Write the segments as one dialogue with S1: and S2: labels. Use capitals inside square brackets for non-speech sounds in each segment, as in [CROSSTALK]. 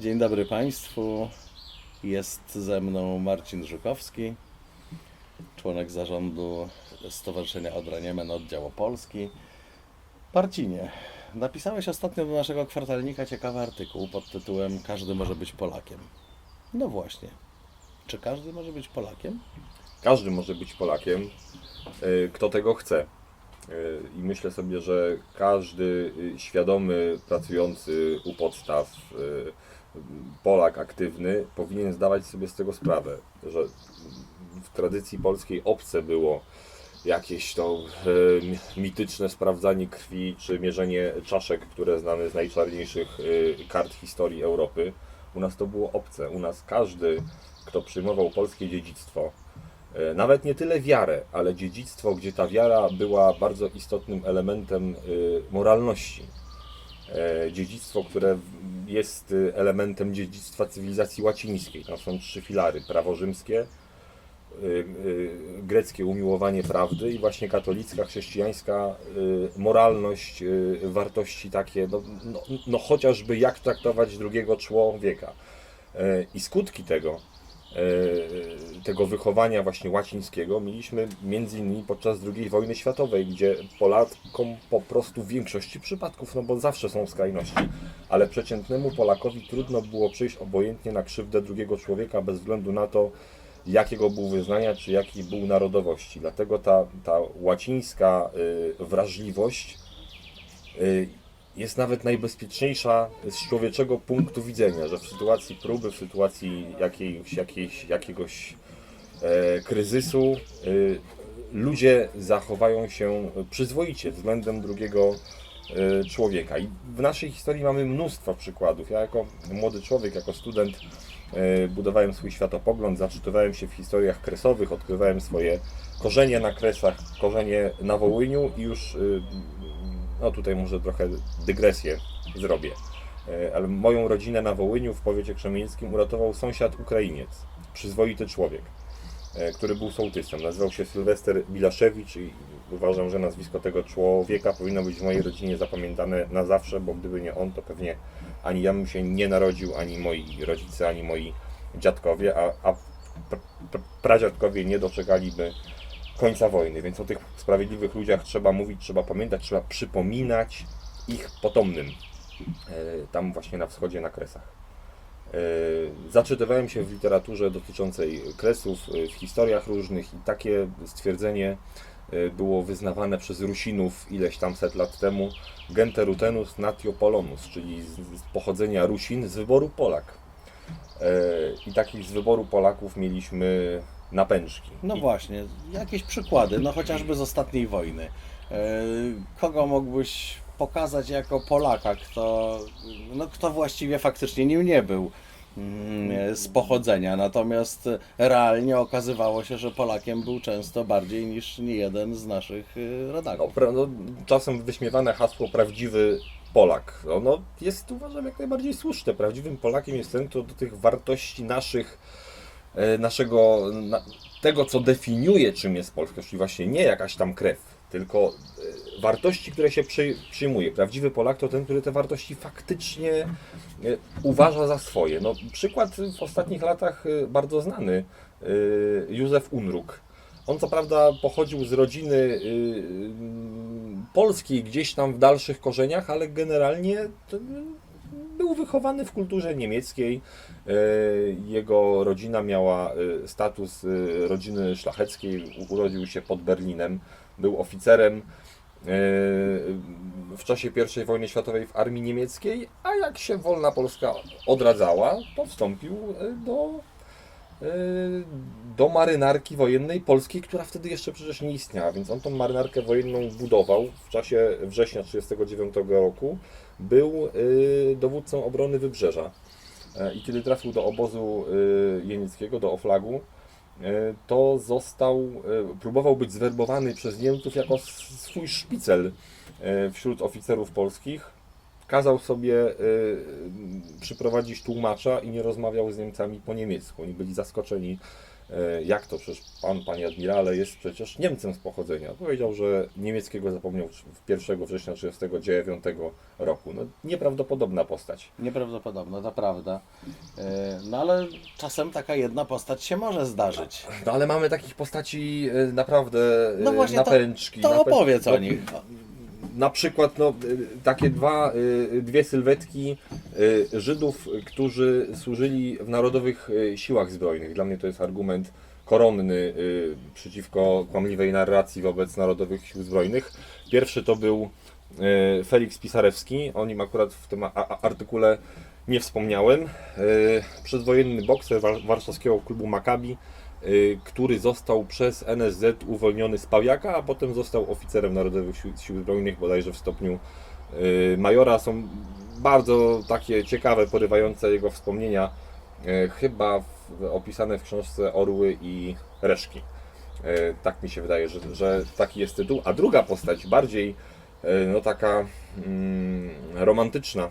S1: Dzień dobry Państwu. Jest ze mną Marcin Żukowski, członek zarządu Stowarzyszenia Odra Niemen Oddział Opolski. Marcinie, napisałeś ostatnio do naszego kwartalnika ciekawy artykuł pod tytułem Każdy może być Polakiem. No właśnie. Czy każdy może być Polakiem?
S2: Każdy może być Polakiem, y, kto tego chce. Y, I myślę sobie, że każdy y, świadomy, pracujący u podstaw Polak aktywny powinien zdawać sobie z tego sprawę, że w tradycji polskiej obce było jakieś to mi- mityczne sprawdzanie krwi czy mierzenie czaszek, które znane z najczarniejszych y, kart historii Europy. U nas to było obce. U nas każdy, kto przyjmował polskie dziedzictwo, E, Nawet nie tyle wiarę, ale dziedzictwo, gdzie ta wiara była bardzo istotnym elementem y, moralności. E, Dziedzictwo, które jest y, elementem dziedzictwa cywilizacji łacińskiej. Tam są trzy filary: prawo rzymskie, y, y, greckie umiłowanie prawdy i właśnie katolicka, chrześcijańska moralność, wartości takie, no, no, no chociażby jak traktować drugiego człowieka. E, I skutki tego, tego wychowania właśnie łacińskiego mieliśmy między innymi podczas II wojny światowej, gdzie Polakom po prostu w większości przypadków, no bo zawsze są skrajności, ale przeciętnemu Polakowi trudno było przyjść obojętnie na krzywdę drugiego człowieka bez względu na to, jakiego był wyznania, czy jakiej był narodowości. Dlatego ta, ta łacińska y, wrażliwość y, jest nawet najbezpieczniejsza z człowieczego punktu widzenia, że w sytuacji próby, w sytuacji jakiejś, jakiejś, jakiegoś e, kryzysu y, ludzie zachowają się przyzwoicie względem drugiego e, człowieka. I w naszej historii mamy mnóstwo przykładów. Ja jako młody człowiek, jako student e, budowałem swój światopogląd, zaczytywałem się w historiach kresowych, odkrywałem swoje korzenie na kresach, korzenie na Wołyniu i już y, no tutaj może trochę dygresję zrobię. E, Ale moją rodzinę na Wołyniu w powiecie krzemieńskim uratował sąsiad Ukrainiec, przyzwoity człowiek, e, który był sołtysem. Nazywał się Sylwester Bilaszewicz i uważam, że nazwisko tego człowieka powinno być w mojej rodzinie zapamiętane na zawsze, bo gdyby nie on, to pewnie ani ja bym się nie narodził, ani moi rodzice, ani moi dziadkowie, a, a pr- pr- pradziadkowie nie doczekaliby końca wojny, więc o tych sprawiedliwych ludziach trzeba mówić, trzeba pamiętać, trzeba przypominać ich potomnym e, tam właśnie na wschodzie na Kresach. E, Zaczytywałem się w literaturze dotyczącej Kresów, e, w historiach różnych i takie stwierdzenie było wyznawane przez Rusinów ileś tam set lat temu gente rutenus natio polonus, czyli z, z pochodzenia Rusin, z wyboru Polak. I takich z wyboru Polaków mieliśmy napęczki.
S1: No
S2: I
S1: właśnie, jakieś przykłady, no chociażby z ostatniej wojny. E, Kogo mógłbyś pokazać jako Polaka, kto, no, kto właściwie faktycznie nim nie był mm, z pochodzenia, natomiast realnie okazywało się, że Polakiem był często bardziej niż niejeden z naszych
S2: No,
S1: rodaków.
S2: pra, no, czasem wyśmiewane hasło prawdziwy Polak. Ono jest uważam jak najbardziej słuszne. Prawdziwym Polakiem jest ten, kto do tych wartości naszych, e, naszego, na, tego co definiuje czym jest Polska, czyli właśnie nie jakaś tam krew, tylko e, wartości, które się przy, przyjmuje. Prawdziwy Polak to ten, który te wartości faktycznie e, uważa za swoje. No, przykład w ostatnich latach e, bardzo znany, e, Józef Unruk. On co prawda pochodził z rodziny polskiej gdzieś tam w dalszych korzeniach, ale generalnie był wychowany w kulturze niemieckiej. Y, Jego rodzina miała y, status y, rodziny szlacheckiej, urodził się pod Berlinem, był oficerem w czasie I wojny światowej w armii niemieckiej, a jak się wolna Polska odradzała, to wstąpił do do marynarki wojennej polskiej, która wtedy jeszcze przecież nie istniała, więc on tą marynarkę wojenną budował w czasie września 1939 roku. Był y, dowódcą obrony Wybrzeża. E, I kiedy trafił do obozu y, jenieckiego, do Oflagu, y, to został, y, próbował być zwerbowany przez Niemców jako swój szpicel wśród oficerów polskich. Kazał sobie przyprowadzić tłumacza i nie rozmawiał z Niemcami po niemiecku. Oni byli zaskoczeni e, jak to, przecież pan, panie admirale, jest przecież Niemcem z pochodzenia. Powiedział, że niemieckiego zapomniał w 1 września 1939 roku. No, nieprawdopodobna postać.
S1: Nieprawdopodobne, to prawda. E, No ale czasem taka jedna postać się może zdarzyć.
S2: No ale mamy takich postaci e, naprawdę
S1: No
S2: e,
S1: właśnie,
S2: na
S1: to-. To opowiedz
S2: no,
S1: o nich.
S2: Na przykład no, y, takie dwa, y, dwie sylwetki y, Żydów, którzy służyli w narodowych siłach zbrojnych. Dla mnie to jest argument koronny przeciwko kłamliwej narracji wobec narodowych sił zbrojnych. Pierwszy to był Felix Pisarewski. O nim akurat w tym artykule nie wspomniałem. Przedwojenny bokser war- warszawskiego klubu Maccabi który został przez NSZ uwolniony z Pawiaka, a potem został oficerem Narodowych Sił, Zbrojnych, bodajże w stopniu y, majora. Są bardzo takie ciekawe, porywające jego wspomnienia, y, chyba w, opisane w książce Orły i Reszki. Y, Tak mi się wydaje, że, że taki jest tytuł. A druga postać, bardziej y, no taka mm, romantyczna,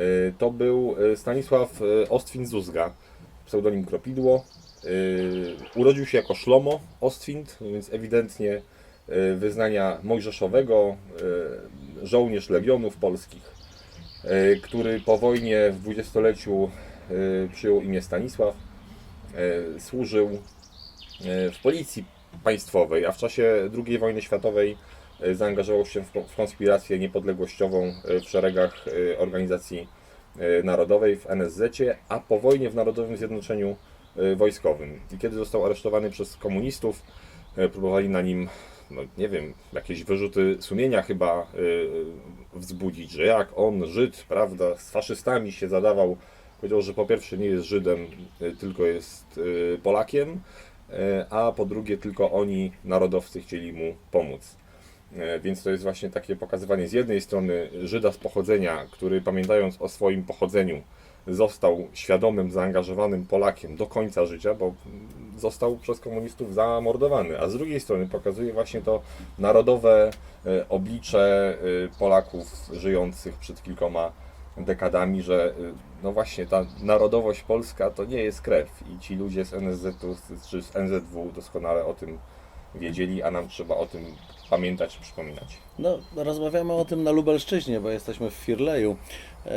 S2: y, to był y, Stanisław y, Ostwin-Zuzga, pseudonim Kropidło. Y, Urodził się jako Szlomo Ostwind, więc ewidentnie y, wyznania mojżeszowego, y, żołnierz legionów polskich, który po wojnie w dwudziestoleciu przyjął imię Stanisław, służył w policji państwowej, a w czasie II wojny światowej zaangażował się w ko- w konspirację niepodległościową w szeregach organizacji narodowej w NSZ, a po wojnie w Narodowym Zjednoczeniu Wojskowym. I kiedy został aresztowany przez komunistów, y, próbowali na nim, no nie wiem, jakieś wyrzuty sumienia chyba y, y, wzbudzić, że jak on, Żyd, prawda, z faszystami się zadawał. Powiedział, że po pierwsze nie jest Żydem, y, tylko jest y, Polakiem, y, a po drugie tylko oni, narodowcy, chcieli mu pomóc. Więc to jest właśnie takie pokazywanie z jednej strony Żyda z pochodzenia, który pamiętając o swoim pochodzeniu został świadomym, zaangażowanym Polakiem do końca życia, bo został przez komunistów zamordowany, a z drugiej strony pokazuje właśnie to narodowe e, oblicze e, Polaków żyjących przed kilkoma dekadami, że e, no właśnie ta narodowość polska to nie jest krew i ci ludzie z NSZ-u czy z NZW doskonale o tym wiedzieli, a nam trzeba o tym pamiętać i przypominać.
S1: No, rozmawiamy o tym na Lubelszczyźnie, bo jesteśmy w Firleju. E,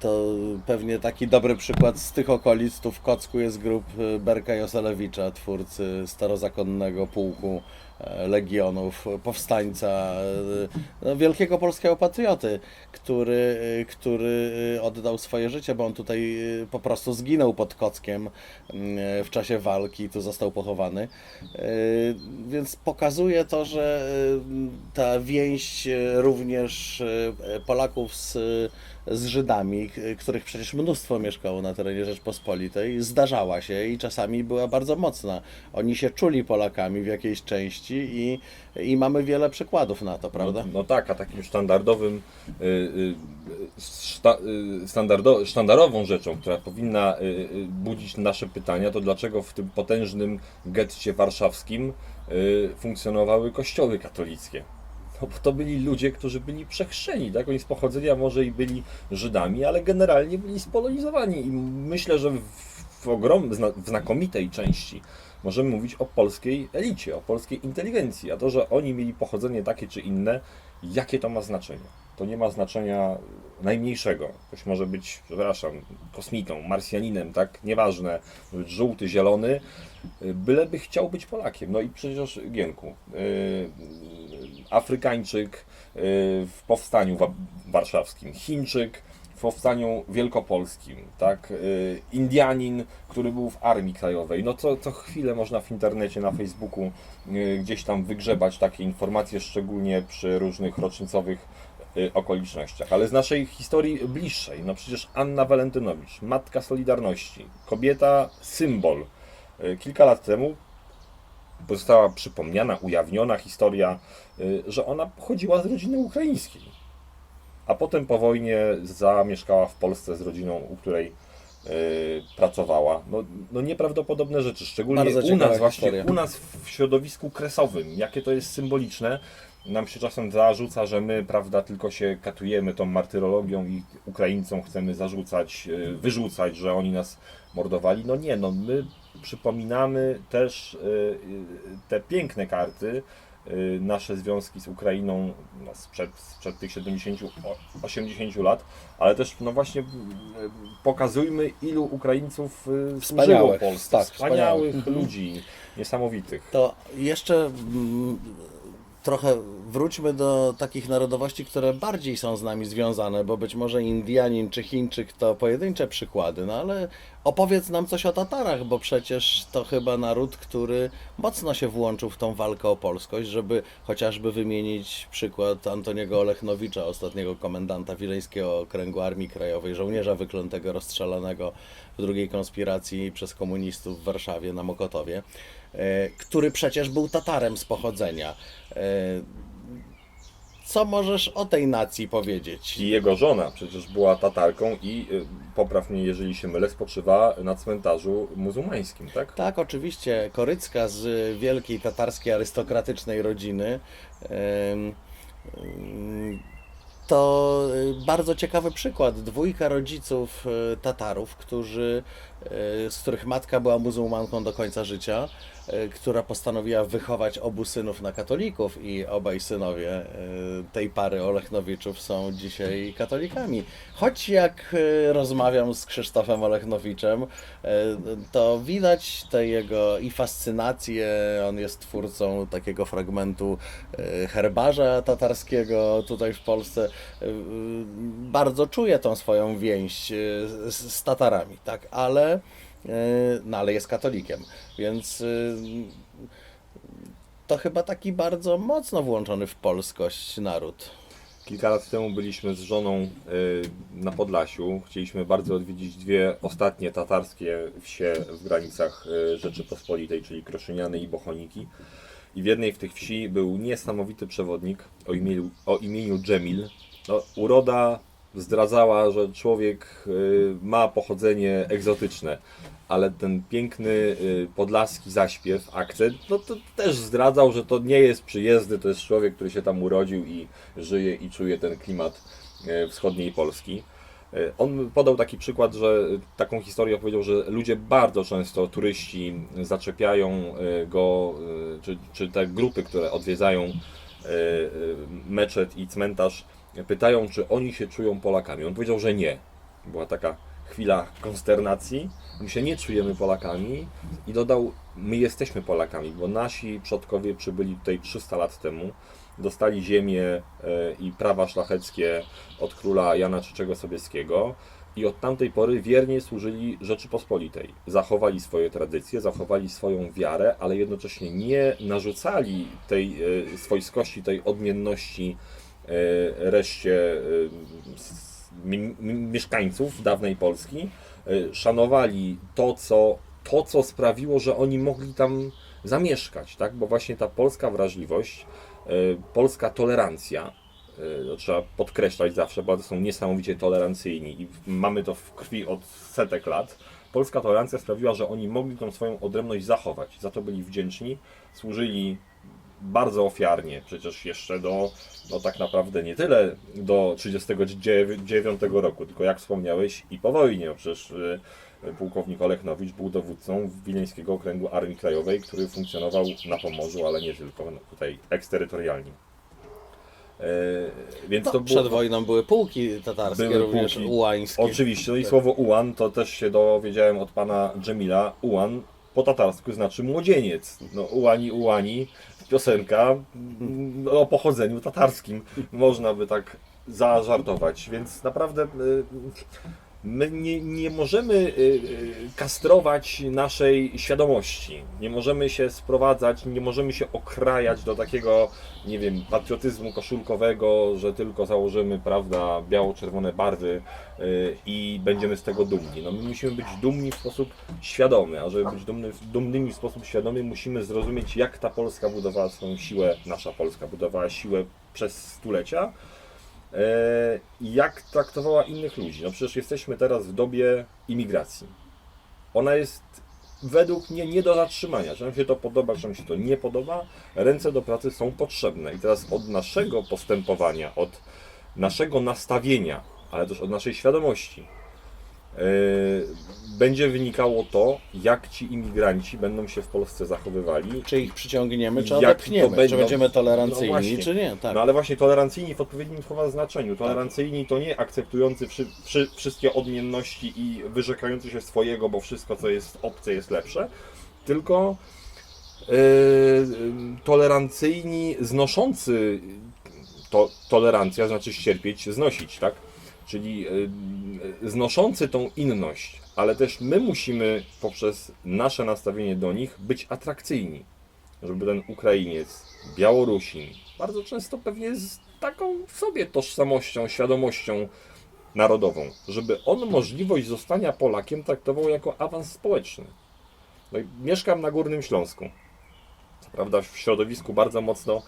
S1: To pewnie taki dobry przykład z tych okolic. Tu w Kocku jest grup e, Berka Joselewicza, twórcy starozakonnego pułku legionów, powstańca, e, no, wielkiego polskiego patrioty, który, e, który e, oddał swoje życie, bo on tutaj e, po prostu zginął pod Kockiem w czasie walki, tu został pochowany. E, Więc pokazuje to, że e, ta więź e, również e, Polaków z, z Żydami, których przecież mnóstwo mieszkało na terenie Rzeczpospolitej, zdarzała się i czasami była bardzo mocna. Oni się czuli Polakami w jakiejś części i, i mamy wiele przykładów na to, prawda?
S2: No, no tak, a takim sztandardowym, y, y, y, standardo, sztandarową rzeczą, która powinna budzić nasze pytania, to dlaczego w tym potężnym getcie warszawskim funkcjonowały kościoły katolickie. Bo to byli ludzie, którzy byli przechrzczeni, tak? Oni z pochodzenia może i byli Żydami, ale generalnie byli spolonizowani i myślę, że w, ogrom, w znakomitej części możemy mówić o polskiej elicie, o polskiej inteligencji, a to, że oni mieli pochodzenie takie czy inne, jakie to ma znaczenie? To nie ma znaczenia najmniejszego. Ktoś może być, przepraszam, kosmitą, marsjaninem, tak? Nieważne, żółty, zielony, byleby chciał być Polakiem. No i przecież Gienku, yy, Afrykańczyk yy, w powstaniu wa- warszawskim, Chińczyk w powstaniu wielkopolskim, tak? Indianin, który był w Armii Krajowej. No co, co chwilę można w internecie, na Facebooku gdzieś tam wygrzebać takie informacje, szczególnie przy różnych rocznicowych okolicznościach. Ale z naszej historii bliższej, no przecież Anna Walentynowicz, matka Solidarności, kobieta, symbol. Yy, Kilka lat temu została przypomniana, ujawniona historia, y, że ona pochodziła z rodziny ukraińskiej. A potem po wojnie zamieszkała w Polsce z rodziną, u której y, pracowała. No, no nieprawdopodobne rzeczy, szczególnie u nas właśnie,
S1: historia.
S2: u nas w środowisku kresowym, jakie to jest symboliczne. Nam się czasem zarzuca, że my, prawda, tylko się katujemy tą martyrologią i Ukraińcom chcemy zarzucać, wyrzucać, że oni nas mordowali. No nie, no my przypominamy też y, y, te piękne karty, y, nasze związki z Ukrainą no, sprzed, sprzed tych 70-80 lat, ale też no właśnie pokazujmy ilu Ukraińców służyło
S1: Wspaniałych,
S2: Polsce,
S1: tak,
S2: wspaniałych
S1: wspaniałych. Mhm.
S2: ludzi, niesamowitych.
S1: To jeszcze mm, trochę wróćmy do takich narodowości, które bardziej są z nami związane, bo być może Indianin czy Chińczyk to pojedyncze przykłady, no ale opowiedz nam coś o Tatarach, bo przecież to chyba naród, który mocno się włączył w tą walkę o polskość, żeby chociażby wymienić przykład Antoniego Olechnowicza, ostatniego komendanta Wileńskiego Okręgu Armii Krajowej, żołnierza wyklętego, rozstrzelanego w drugiej konspiracji przez komunistów w Warszawie na Mokotowie e, który przecież był Tatarem z pochodzenia. E, Co możesz o tej nacji powiedzieć?
S2: I jego żona przecież była Tatarką i y, popraw mnie, jeżeli się mylę, spoczywa na cmentarzu muzułmańskim, tak?
S1: Tak, oczywiście. Korycka z wielkiej tatarskiej arystokratycznej rodziny. em, To y, bardzo ciekawy przykład. Dwójka rodziców y, Tatarów, którzy, y, z których matka była muzułmanką do końca życia, która postanowiła wychować obu synów na katolików i obaj synowie tej pary Olechnowiczów są dzisiaj katolikami. Choć jak rozmawiam z Krzysztofem Olechnowiczem, to widać tę jego i fascynację, on jest twórcą takiego fragmentu herbarza tatarskiego tutaj w Polsce. Y, Bardzo czuje tą swoją więź y, z, Tatarami, tak, ale, y, no, ale jest katolikiem, więc to chyba taki bardzo mocno włączony w polskość naród.
S2: Kilka lat temu byliśmy z żoną na Podlasiu. Chcieliśmy bardzo odwiedzić dwie ostatnie tatarskie wsie w granicach Rzeczypospolitej, czyli Kroszyniany i Bochoniki. I w jednej w tych wsi był niesamowity przewodnik o imieniu, o imieniu Dżemil. No, uroda zdradzała, że człowiek y, ma pochodzenie egzotyczne, ale ten piękny y, podlaski zaśpiew, akcent, no to też zdradzał, że to nie jest przyjezdny, to jest człowiek, który się tam urodził i żyje i czuje ten klimat y, wschodniej Polski. Y, On podał taki przykład, że taką historię opowiedział, że ludzie bardzo często, turyści zaczepiają y, go, czy, czy te grupy, które odwiedzają meczet i cmentarz, pytają, czy oni się czują Polakami. On powiedział, że nie. Była taka chwila konsternacji. My się nie czujemy Polakami i dodał, my jesteśmy Polakami, bo nasi przodkowie przybyli tutaj 300 lat temu, dostali ziemię e, i prawa szlacheckie od króla Jana III Sobieskiego i od tamtej pory wiernie służyli Rzeczypospolitej. Zachowali swoje tradycje, zachowali swoją wiarę, ale jednocześnie nie narzucali tej e, swojskości, tej odmienności e, reszcie mieszkańców dawnej Polski. Szanowali to co, to, co sprawiło, że oni mogli tam zamieszkać, tak? Bo właśnie ta polska wrażliwość, polska tolerancja, e, to trzeba podkreślać zawsze, bo są niesamowicie tolerancyjni i mamy to w krwi od setek lat. Polska tolerancja sprawiła, że oni mogli tą swoją odrębność zachować. Za to byli wdzięczni, służyli bardzo ofiarnie, przecież jeszcze do, no tak naprawdę nie tyle do 1939 roku, tylko jak wspomniałeś i po wojnie, przecież pułkownik Olechnowicz był dowódcą Wileńskiego Okręgu Armii Krajowej, który funkcjonował na Pomorzu, ale nie tylko, no, tutaj eksterytorialnie. E, więc
S1: To
S2: to było,
S1: przed wojną były pułki tatarskie,
S2: Były
S1: również
S2: pułki.
S1: ułańskie.
S2: Oczywiście, no i słowo ułan to też się dowiedziałem od pana Dżemila. Ułan po tatarsku znaczy młodzieniec. No ułani, ułani, piosenka mm, o pochodzeniu tatarskim. Można by tak zażartować, więc naprawdę y, my nie, nie możemy y, y, kastrować naszej świadomości. Nie możemy się sprowadzać, nie możemy się okrajać do takiego, nie wiem, patriotyzmu koszulkowego, że tylko założymy, prawda, biało-czerwone barwy y, i będziemy z tego dumni. No, my musimy być dumni w sposób świadomy, a żeby być dumny, dumnymi w sposób świadomy, musimy zrozumieć, jak ta Polska budowała swoją siłę, nasza Polska budowała siłę przez stulecia jak traktowała innych ludzi. No przecież jesteśmy teraz w dobie imigracji. Ona jest według mnie nie do zatrzymania. Czy nam się to podoba, czy nam się to nie podoba, ręce do pracy są potrzebne. I teraz od naszego postępowania, od naszego nastawienia, ale też od naszej świadomości, będzie wynikało to, jak ci imigranci będą się w Polsce zachowywali.
S1: Czy ich przyciągniemy, czy
S2: Jak to
S1: odepchniemy, czy
S2: będą-
S1: będziemy
S2: No
S1: tolerancyjni,
S2: właśnie.
S1: czy nie. Tak.
S2: No ale właśnie tolerancyjni w odpowiednim słowa znaczeniu. Tolerancyjni to nie akceptujący wszy, wszy, wszystkie odmienności i wyrzekający się swojego, bo wszystko co jest obce jest lepsze, tylko yy, tolerancyjni, znoszący to, tolerancja znaczy cierpieć, znosić, tak? Czyli yy, znoszący tą inność, ale też my musimy poprzez nasze nastawienie do nich być atrakcyjni żeby ten Ukrainiec, Białorusin, bardzo często pewnie z taką sobie tożsamością, świadomością narodową, żeby on możliwość zostania Polakiem traktował jako awans społeczny. No mieszkam na Górnym Śląsku. Prawda w środowisku bardzo mocno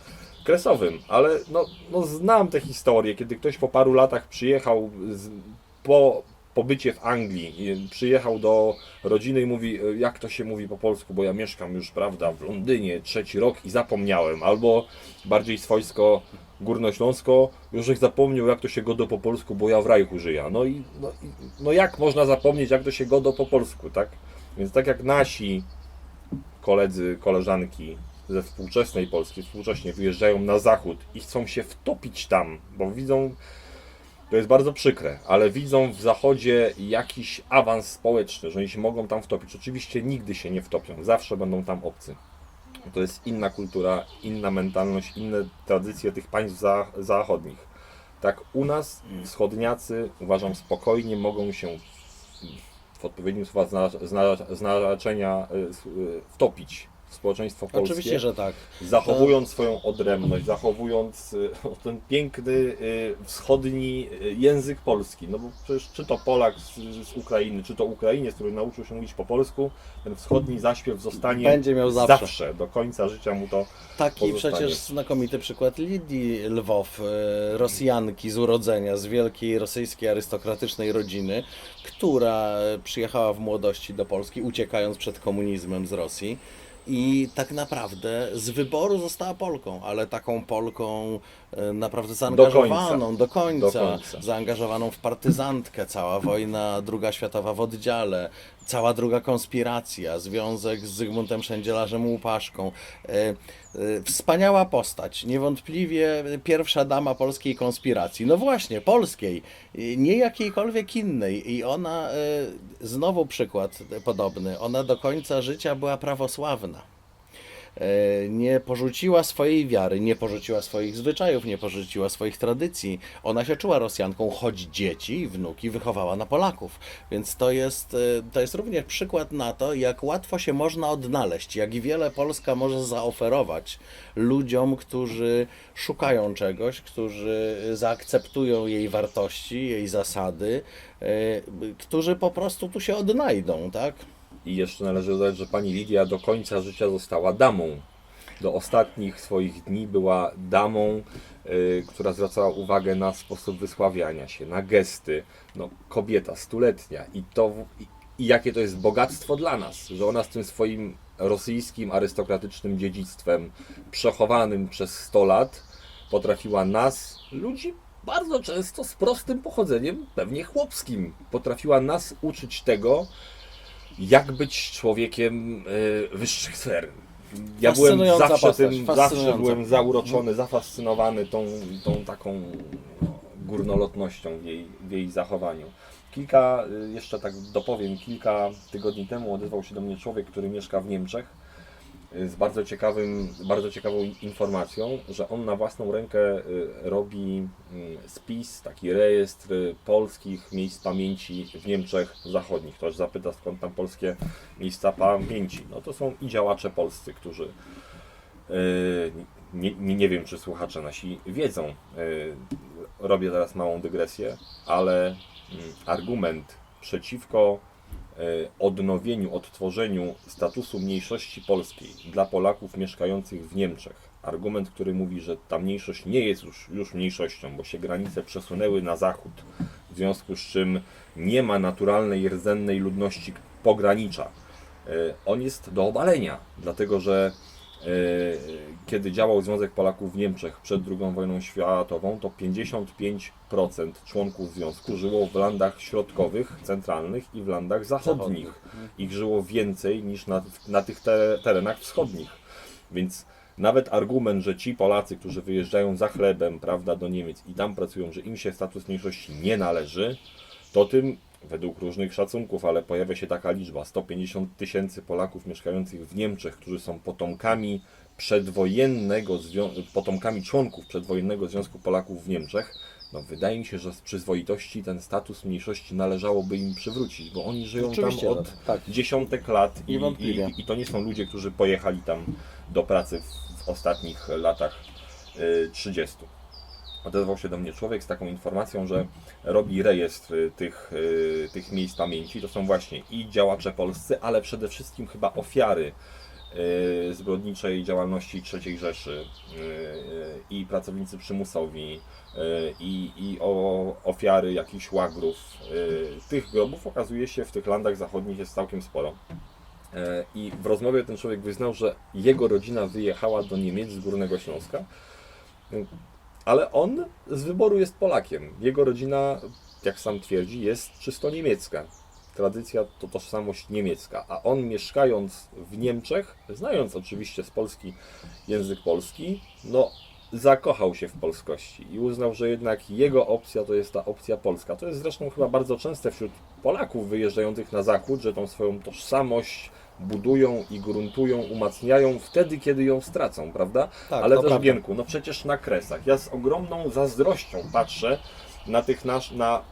S2: kresowym, ale no, no znam te historie, kiedy ktoś po paru latach przyjechał z, po pobycie w Anglii, przyjechał do rodziny i mówi, e, jak to się mówi po polsku, bo ja mieszkam już, prawda, w Londynie trzeci rok i zapomniałem, albo bardziej swojsko górnośląsko, już jak zapomniał, jak to się godo po polsku, bo ja w rajchu żyję. No i, no, no jak można zapomnieć, jak to się godo po polsku, tak? Więc tak jak nasi koledzy, koleżanki ze współczesnej Polski, współcześnie wyjeżdżają na zachód i chcą się wtopić tam, bo widzą, to jest bardzo przykre, ale widzą w zachodzie jakiś awans społeczny, że oni się mogą tam wtopić. Oczywiście nigdy się nie wtopią, zawsze będą tam obcy. To jest inna kultura, inna mentalność, inne tradycje tych państw za, zachodnich. Tak u nas wschodniacy, uważam, spokojnie mogą się w odpowiednim słowa zna, zna, znaczenia s- y, wtopić społeczeństwo polskie.
S1: Oczywiście, że tak.
S2: Zachowując swoją odrębność, zachowując y, [LAUGHS] ten piękny y, wschodni y, język polski. No bo przecież czy to Polak z, z Ukrainy, czy to Ukrainiec, który nauczył się mówić po polsku, ten wschodni zaśpiew zostanie
S1: Będzie miał zawsze.
S2: do końca życia mu to
S1: Taki
S2: pozostanie.
S1: przecież znakomity przykład Lidii Lwow, Rosjanki z urodzenia, z wielkiej rosyjskiej arystokratycznej rodziny, która przyjechała w młodości do Polski, uciekając przed komunizmem z Rosji. I tak naprawdę z wyboru została Polką, ale taką Polką e, naprawdę zaangażowaną do końca,
S2: Do końca.
S1: zaangażowaną w partyzantkę, cała wojna druga światowa w oddziale, cała druga konspiracja, związek z Zygmuntem Szędzielarzem Łupaszką. E, e, Wspaniała postać, niewątpliwie pierwsza dama polskiej konspiracji. No właśnie, polskiej, e, nie jakiejkolwiek innej. I ona, znowu przykład podobny, ona do końca życia była prawosławna. E, nie porzuciła swojej wiary, nie porzuciła swoich zwyczajów, nie porzuciła swoich tradycji. Ona się czuła Rosjanką, choć dzieci i wnuki wychowała na Polaków. Więc to jest, e, to jest również przykład na to, jak łatwo się można odnaleźć, jak wiele Polska może zaoferować ludziom, którzy szukają czegoś, którzy zaakceptują jej wartości, jej zasady, e, którzy po prostu tu się odnajdą, tak?
S2: I jeszcze należy dodać, że pani Lidia do końca życia została damą. Do ostatnich swoich dni była damą, y, która zwracała uwagę na sposób wysławiania się, na gesty. No, kobieta stuletnia. I, to, i, I jakie to jest bogactwo dla nas, że ona z tym swoim rosyjskim arystokratycznym dziedzictwem, przechowanym przez 100 lat, potrafiła nas, ludzi bardzo często z prostym pochodzeniem, pewnie chłopskim, potrafiła nas uczyć tego, jak być człowiekiem y, wyższych sfer. Ja byłem zawsze
S1: postać,
S2: tym, zawsze byłem zauroczony, zafascynowany tą, tą taką no, górnolotnością w jej, w jej zachowaniu. Kilka, y, jeszcze tak dopowiem, kilka tygodni temu odezwał się do mnie człowiek, który mieszka w Niemczech z bardzo ciekawym, bardzo ciekawą informacją, że on na własną rękę y, robi y, spis, taki rejestr polskich miejsc pamięci w Niemczech Zachodnich. Ktoś zapyta skąd tam polskie miejsca pamięci. No to są i działacze polscy, którzy y, nie, nie, wiem czy słuchacze nasi wiedzą. Robię teraz małą dygresję, ale argument przeciwko odnowieniu, odtworzeniu statusu mniejszości polskiej dla Polaków mieszkających w Niemczech. Argument, który mówi, że ta mniejszość nie jest już, już mniejszością, bo się granice przesunęły na zachód, w związku z czym nie ma naturalnej, rdzennej ludności pogranicza. Y, On jest do obalenia, dlatego że kiedy działał Związek Polaków w Niemczech przed II wojną światową, to 55% członków związku żyło w landach środkowych, centralnych i w landach zachodnich. Ich żyło więcej niż na, na tych te, terenach wschodnich. Więc nawet argument, że ci Polacy, którzy wyjeżdżają za chlebem, prawda, do Niemiec i tam pracują, że im się status mniejszości nie należy, to tym, według różnych szacunków, ale pojawia się taka liczba, 150 tysięcy Polaków mieszkających w Niemczech, którzy są potomkami przedwojennego, potomkami członków przedwojennego Związku Polaków w Niemczech, no wydaje mi się, że z przyzwoitości ten status mniejszości należałoby im przywrócić, bo oni żyją
S1: Oczywiście,
S2: tam od
S1: tak.
S2: dziesiątek lat i, i, i to nie są ludzie, którzy pojechali tam do pracy w, w ostatnich latach y, 30. Odezwał się do mnie człowiek z taką informacją, że robi rejestr y, tych, y, tych miejsc pamięci. To są właśnie i działacze polscy, ale przede wszystkim chyba ofiary y, zbrodniczej działalności III Rzeszy i pracownicy przymusowi i, i o ofiary jakichś łagrów. Tych grobów okazuje się w tych landach zachodnich jest całkiem sporo. I w rozmowie ten człowiek wyznał, że jego rodzina wyjechała do Niemiec z Górnego Śląska, ale on z wyboru jest Polakiem. Jego rodzina, jak sam twierdzi, jest czysto niemiecka. Tradycja to tożsamość niemiecka, a on mieszkając w Niemczech, znając oczywiście z Polski język polski, no zakochał się w polskości i uznał, że jednak jego opcja to jest ta opcja polska. To jest zresztą chyba bardzo częste wśród Polaków wyjeżdżających na zachód, że tą swoją tożsamość budują i gruntują, umacniają wtedy, kiedy ją stracą, prawda?
S1: Tak,
S2: Ale
S1: to
S2: też
S1: prawda.
S2: Gienku, no przecież na kresach. Ja z ogromną zazdrością patrzę na tych nasz, na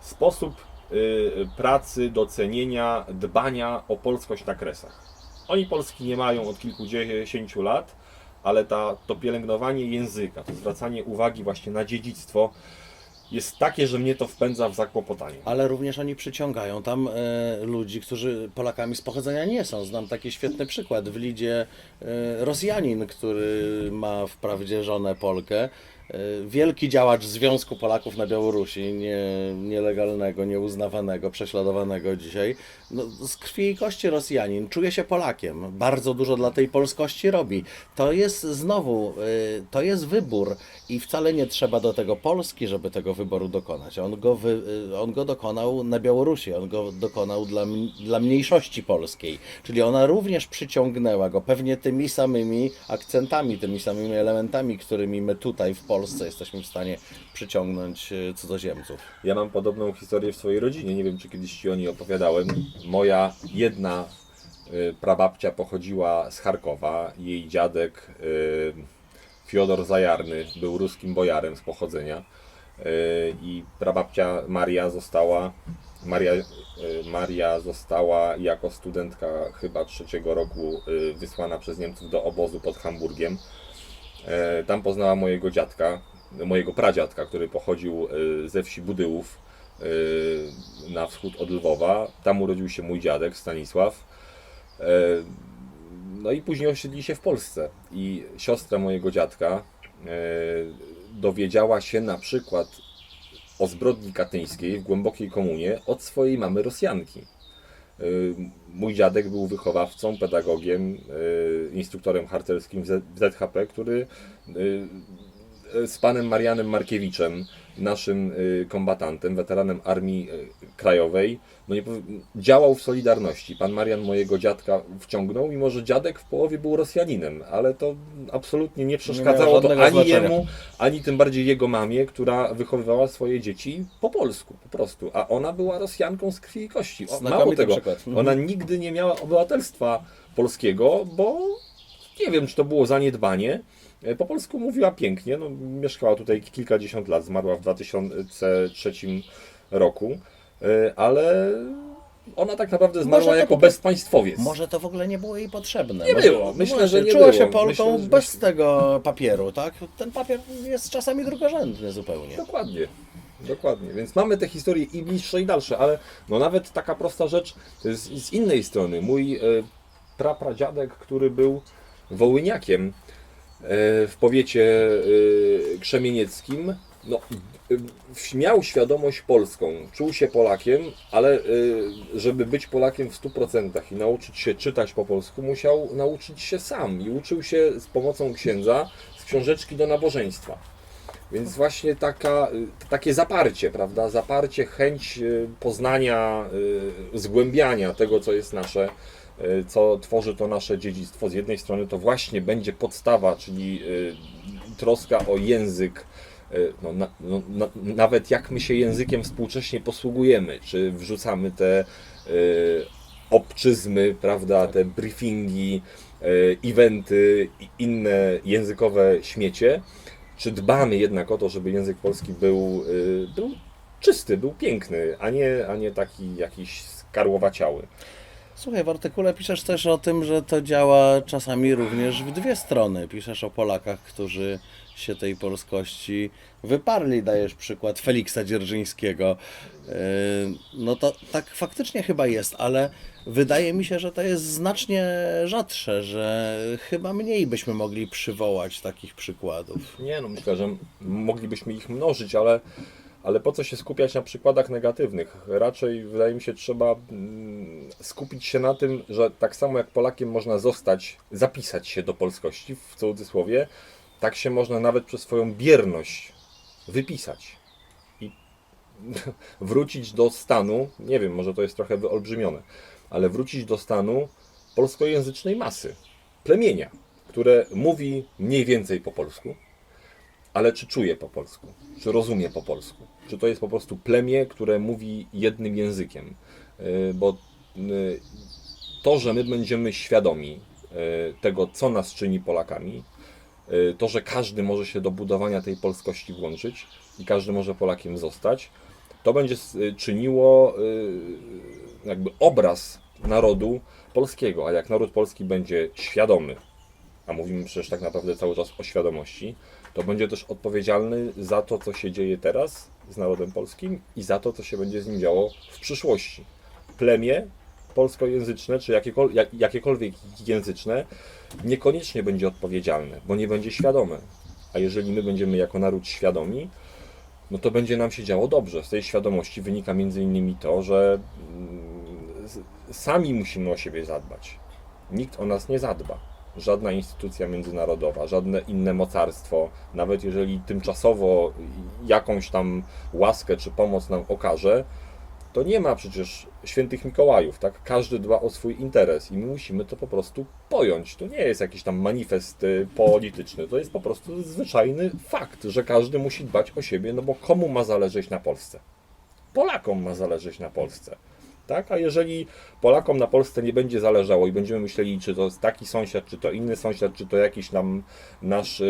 S2: sposób y, pracy, docenienia, dbania o polskość na kresach. Oni Polski nie mają od kilkudziesięciu lat, ale ta, to pielęgnowanie języka, to zwracanie uwagi właśnie na dziedzictwo jest takie, że mnie to wpędza w zakłopotanie.
S1: Ale również oni przyciągają tam e, ludzi, którzy Polakami z pochodzenia nie są. Znam taki świetny przykład. W Lidzie e, Rosjanin, który ma wprawdzie żonę Polkę, wielki działacz Związku Polaków na Białorusi, nie, nielegalnego, nieuznawanego, prześladowanego dzisiaj. No, z krwi i kości Rosjanin, czuje się Polakiem. Bardzo dużo dla tej polskości robi. To jest znowu, e, to jest wybór i wcale nie trzeba do tego Polski, żeby tego wyboru dokonać. On go, wy, y, on go dokonał na Białorusi, on go dokonał dla, dla mniejszości polskiej. Czyli ona również przyciągnęła go pewnie tymi samymi akcentami, tymi samymi elementami, którymi my tutaj w Polsce jesteśmy w stanie przyciągnąć y, cudzoziemców.
S2: Ja mam podobną historię w swojej rodzinie. Nie wiem, czy kiedyś Ci o niej opowiadałem. Moja jedna y, prababcia pochodziła z Charkowa. Jej dziadek y, Fiodor Zajarny był ruskim bojarem z pochodzenia. I prababcia Maria została Maria, Maria została jako studentka chyba trzeciego roku wysłana przez Niemców do obozu pod Hamburgiem. E, Tam poznała mojego dziadka, mojego pradziadka, który pochodził e, ze wsi Budyłów e, na wschód od Lwowa. Tam urodził się mój dziadek Stanisław. No i później osiedli się w Polsce. I siostra mojego dziadka dowiedziała się na przykład o zbrodni katyńskiej w głębokiej komunie od swojej mamy Rosjanki. Y, Mój dziadek był wychowawcą, pedagogiem, y, instruktorem harcerskim w ZHP, który y, z panem Marianem Markiewiczem, naszym y, kombatantem, weteranem Armii y, Krajowej, no nie powie- działał w Solidarności. Pan Marian mojego dziadka wciągnął, mimo że dziadek w połowie był Rosjaninem, ale to absolutnie nie przeszkadzało to
S1: żadnego
S2: ani
S1: znaczenia.
S2: jemu, ani tym bardziej jego mamie, która wychowywała swoje dzieci po polsku, po prostu. A ona była Rosjanką z krwi i kości. O, mało tego,
S1: przykład. Mhm.
S2: ona nigdy nie miała obywatelstwa polskiego, bo nie wiem, czy to było zaniedbanie. E, Po polsku mówiła pięknie, no, mieszkała tutaj kilkadziesiąt lat, zmarła w 2003 roku, e, ale ona tak naprawdę zmarła jako
S1: prostu-
S2: bezpaństwowiec.
S1: Może to w ogóle nie było jej potrzebne.
S2: Nie
S1: Może-
S2: było. Myślę, że nie
S1: Czuła
S2: było.
S1: się Polką
S2: Myślę,
S1: bez tego papieru, tak? Ten papier jest czasami drugorzędny zupełnie.
S2: Dokładnie. Dokładnie, więc mamy te historie i bliższe i dalsze, ale no nawet taka prosta rzecz jest z innej strony. Mój e, prapradziadek, który był wołyniakiem w powiecie e, krzemienieckim, no, miał świadomość polską, czuł się Polakiem, ale y, żeby być Polakiem w 100% i nauczyć się czytać po polsku, musiał nauczyć się sam i uczył się z pomocą księdza z książeczki do nabożeństwa. Więc właśnie taka, takie zaparcie, prawda? Zaparcie, chęć poznania, zgłębiania tego, co jest nasze, co tworzy to nasze dziedzictwo. Z jednej strony to właśnie będzie podstawa, czyli y, troska o język, y, no, na, no, na, nawet jak my się językiem współcześnie posługujemy, czy wrzucamy te y, obczyzmy, prawda, te briefingi, y, eventy i inne językowe śmiecie, czy dbamy jednak o to, żeby język polski był, y, był czysty, był piękny, a nie, a nie taki jakiś skarłowaciały.
S1: Słuchaj, w artykule piszesz też o tym, że to działa czasami również w dwie strony. Piszesz o Polakach, którzy się tej polskości wyparli. Dajesz przykład Feliksa Dzierżyńskiego. Yy, No to tak faktycznie chyba jest, ale wydaje mi się, że to jest znacznie rzadsze, że chyba mniej byśmy mogli przywołać takich przykładów.
S2: Nie, no myślę, że moglibyśmy ich mnożyć, ale, ale po co się skupiać na przykładach negatywnych? Raczej wydaje mi się, trzeba mm, skupić się na tym, że tak samo jak Polakiem można zostać, zapisać się do polskości w cudzysłowie, tak się można nawet przez swoją bierność wypisać i [LAUGHS] wrócić do stanu, nie wiem, może to jest trochę wyolbrzymione, ale wrócić do stanu polskojęzycznej masy, plemienia, które mówi mniej więcej po polsku, ale czy czuje po polsku, czy rozumie po polsku, czy to jest po prostu plemię, które mówi jednym językiem, Yy, bo yy, to, że my będziemy świadomi yy, tego, co nas czyni Polakami, to, że każdy może się do budowania tej polskości włączyć i każdy może Polakiem zostać, to będzie czyniło jakby obraz narodu polskiego, a jak naród polski będzie świadomy, a mówimy przecież tak naprawdę cały czas o świadomości, to będzie też odpowiedzialny za to, co się dzieje teraz z narodem polskim i za to, co się będzie z nim działo w przyszłości. Plemię polskojęzyczne, czy jakiekol- jak- jakiekolwiek języczne, niekoniecznie będzie odpowiedzialne, bo nie będzie świadome. A jeżeli my będziemy jako naród świadomi, no to będzie nam się działo dobrze. Z tej świadomości wynika między innymi to, że mm, sami musimy o siebie zadbać. Nikt o nas nie zadba. Żadna instytucja międzynarodowa, żadne inne mocarstwo, nawet jeżeli tymczasowo jakąś tam łaskę czy pomoc nam okaże, to nie ma przecież świętych Mikołajów, tak? Każdy dba o swój interes i my musimy to po prostu pojąć. To nie jest jakiś tam manifest y, polityczny, to jest po prostu zwyczajny fakt, że każdy musi dbać o siebie, no bo komu ma zależeć na Polsce? Polakom ma zależeć na Polsce. Tak? A jeżeli Polakom na Polsce nie będzie zależało i będziemy myśleli, czy to jest taki sąsiad, czy to inny sąsiad, czy to jakiś nam nasz y,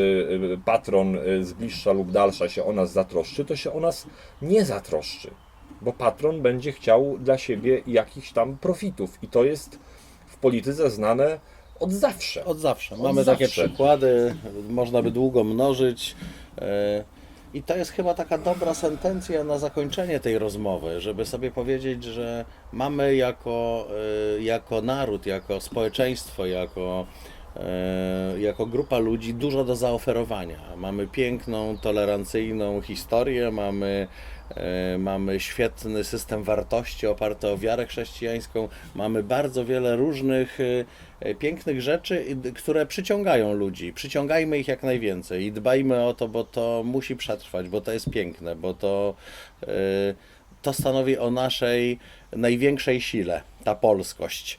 S2: y, patron y, z bliższa lub dalsza się o nas zatroszczy, to się o nas nie zatroszczy. Bo patron będzie chciał dla siebie jakichś tam profitów. I to jest w polityce znane od zawsze.
S1: Od zawsze.
S2: Od
S1: Mamy takie
S2: zawsze.
S1: przykłady, można by długo mnożyć. I to jest chyba taka dobra sentencja na zakończenie tej rozmowy, żeby sobie powiedzieć, że mamy jako, e, jako naród, jako społeczeństwo, jako, jako grupa ludzi dużo do zaoferowania. Mamy piękną, tolerancyjną historię, mamy, e, mamy świetny system wartości oparty o wiarę chrześcijańską, mamy bardzo wiele różnych e, e, pięknych rzeczy, które przyciągają ludzi. Przyciągajmy ich jak najwięcej i dbajmy o to, bo to musi przetrwać, bo to jest piękne, bo to, e, to stanowi o naszej największej sile, ta polskość.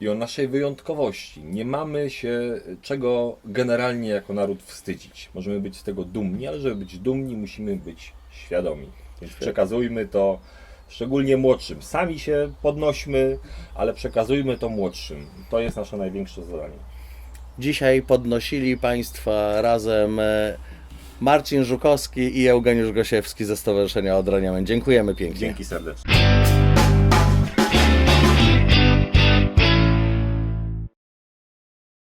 S2: I o naszej wyjątkowości. Nie mamy się czego generalnie jako naród wstydzić. Możemy być z tego dumni, ale żeby być dumni, musimy być świadomi. Więc przekazujmy to szczególnie młodszym. Sami się podnośmy, ale przekazujmy to młodszym. To jest nasze największe zadanie.
S1: Dzisiaj podnosili Państwa razem e, Marcin Żukowski i Eugeniusz Gosiewski ze Stowarzyszenia Odraniamen. Dziękujemy pięknie.
S2: Dzięki serdecznie.